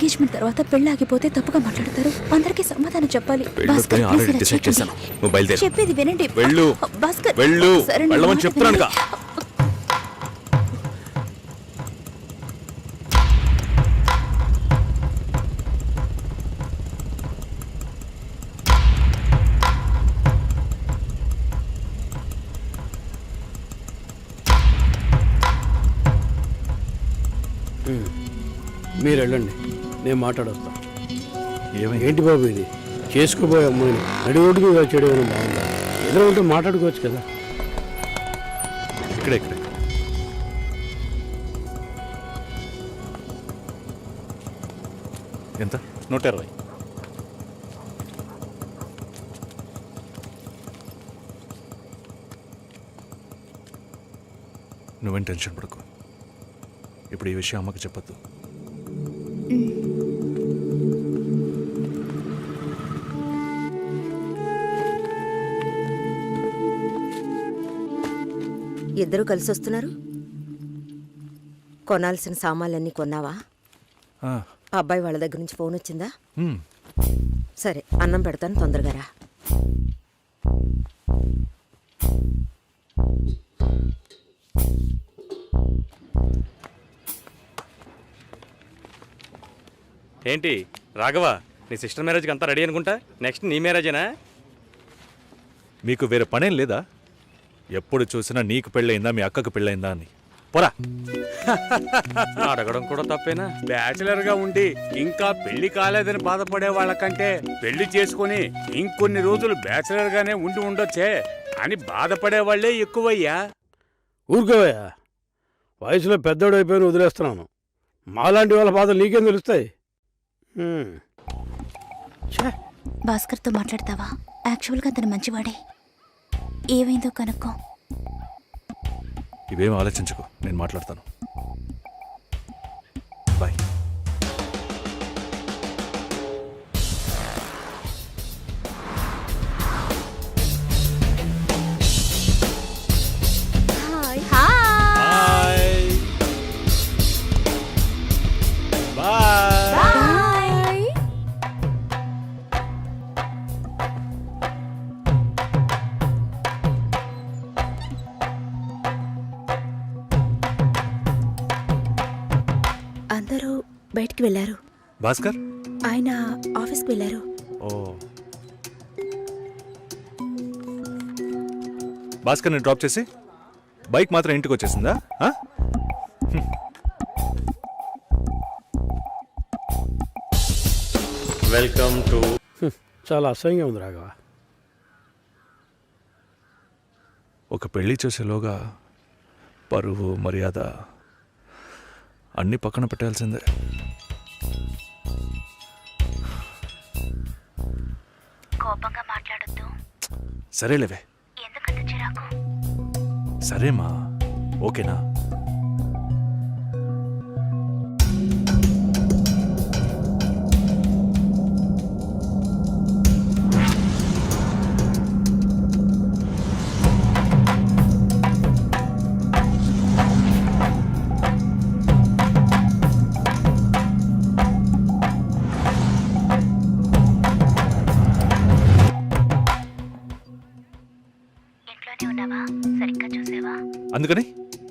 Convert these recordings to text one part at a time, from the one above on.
Engagement తర్వాత పెళ్ళి ఆగిపోతే తప్పుగా మాట్లాడతారు అందరికీ సమాధానం చెప్పాలి భాస్కర్, ఇలా చేయకండి. చెప్పేది వినండి వెళ్ళు. భాస్కర్ వెళ్ళు. సరే, నా వెళ్ళమని మాట చెప్తున్నానుగా. వినండి. మీరు వెళ్ళండి నేను మాట్లాడొస్తా. ఏంటి బాబు ఇది? చేసుకోబోయే అమ్మాయిని నడి రోడ్డు మీద వచ్చేయడం ఏమైనా బాగుందా? ఏదో ఉంటే మాట్లాడుకోవచ్చు కదా. ఇక్కడే ఇక్కడే. ఎంత? నూట ఇరవై నువ్వేం టెన్షన్ పడకు. ఇప్పుడు ఈ విషయం అమ్మకి చెప్పొద్దు. ఇద్దరు కలిసి వస్తున్నారు? కొనాల్సిన సామాన్లన్నీ కొన్నావా? అబ్బాయి వాళ్ళ దగ్గర నుంచి ఫోన్ వచ్చిందా. సరే అన్నం పెడతాను తొందరగా రా. ఏంటి రాఘవ నీ సిస్టర్ మ్యారేజ్కి అంతా రెడీ అనుకుంటా? నెక్స్ట్ నీ మ్యారేజేనా? మీకు వేరే పనేం లేదా? ఎప్పుడు చూసినా నీకు పెళ్ళయిందా మీ అక్కకు పెళ్ళయిందా అని. పోరా. అడగడం కూడా తప్పేనా? బ్యాచిలర్గా ఉండి ఇంకా పెళ్ళి కాలేదని బాధపడే వాళ్ళకంటే పెళ్ళి చేసుకుని ఇంకొన్ని రోజులు బ్యాచిలర్ గానే ఉండి ఉండొచ్చే అని బాధపడే వాళ్ళే ఎక్కువయ్యా. ఊరుకోవయ్యా. వయసులో పెద్దోడు అయిపోయిన వదిలేస్తున్నాను. మాలాంటి వాళ్ళ బాధలు నీకేం తెలుస్తాయి? భాస్కర్తో మాట్లాడతావా? యాక్చువల్గా అతను మంచివాడే. ఏమైందో కనుక్కో. ఇవేం ఆలోచించకు. నేను మాట్లాడతాను. బాయ్. బయటికి వెళ్ళారు. భాస్కర్? ఆయన ఆఫీస్కి వెళ్ళారు. ఓ. భాస్కర్ని డ్రాప్ చేసి బైక్ మాత్రం ఇంటికి వచ్చేసిందా? ఆ? Welcome to. చాలా అసహ్యంగా ఉంది రాఘవ. ఒక పెళ్ళి చేసేలోగా పరువు మర్యాద అన్నీ పక్కన పెట్టాల్సిందే. కోపంగా మాట్లాడొద్దు. సరేలేవే. ఎందుకంత చిరాకు? సరేమా. ఓకేనా? అందుకని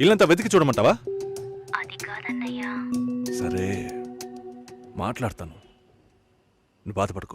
ఇల్లంతా వెతికి చూడమంటావా? అది కాదన్నయ్యా. సరే మాట్లాడతాను. నువ్వు బాధపడుకో.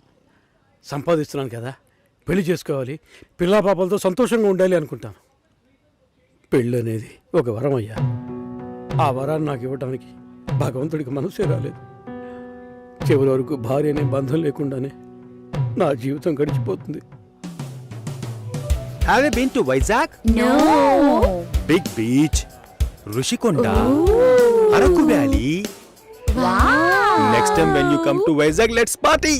సంపాదిస్తున్నాను కదా. పెళ్ళి చేసుకోవాలి. పిల్లా పాపలతో సంతోషంగా ఉండాలి అనుకుంటాను. పెళ్ళి అనేది ఒక వరం అయ్యా. ఆ వరాన్ని నాకు ఇవ్వడానికి భగవంతుడికి మనసే రాలేదు. చివరి వరకు భార్య అనే బంధం లేకుండానే నా జీవితం గడిచిపోతుంది. Have you been to Vizag? No Big beach, Rushikonda, Araku Valley. Next time when you come to Vizag, let's party.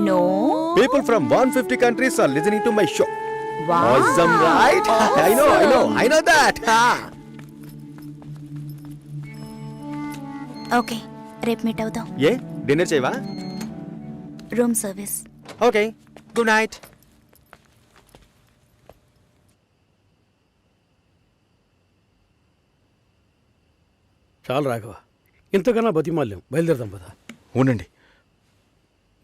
No People from 150 countries are listening to my show. Awesome, right? I know, I know, I know that. Ha. Okay రేపు meet అవుదాం ఏ dinner చేయవా room service okay good night చాలు రాఘవ ఇంతకన్నా బతిమాల్యం బయలుదేరదాం పదా ఉండండి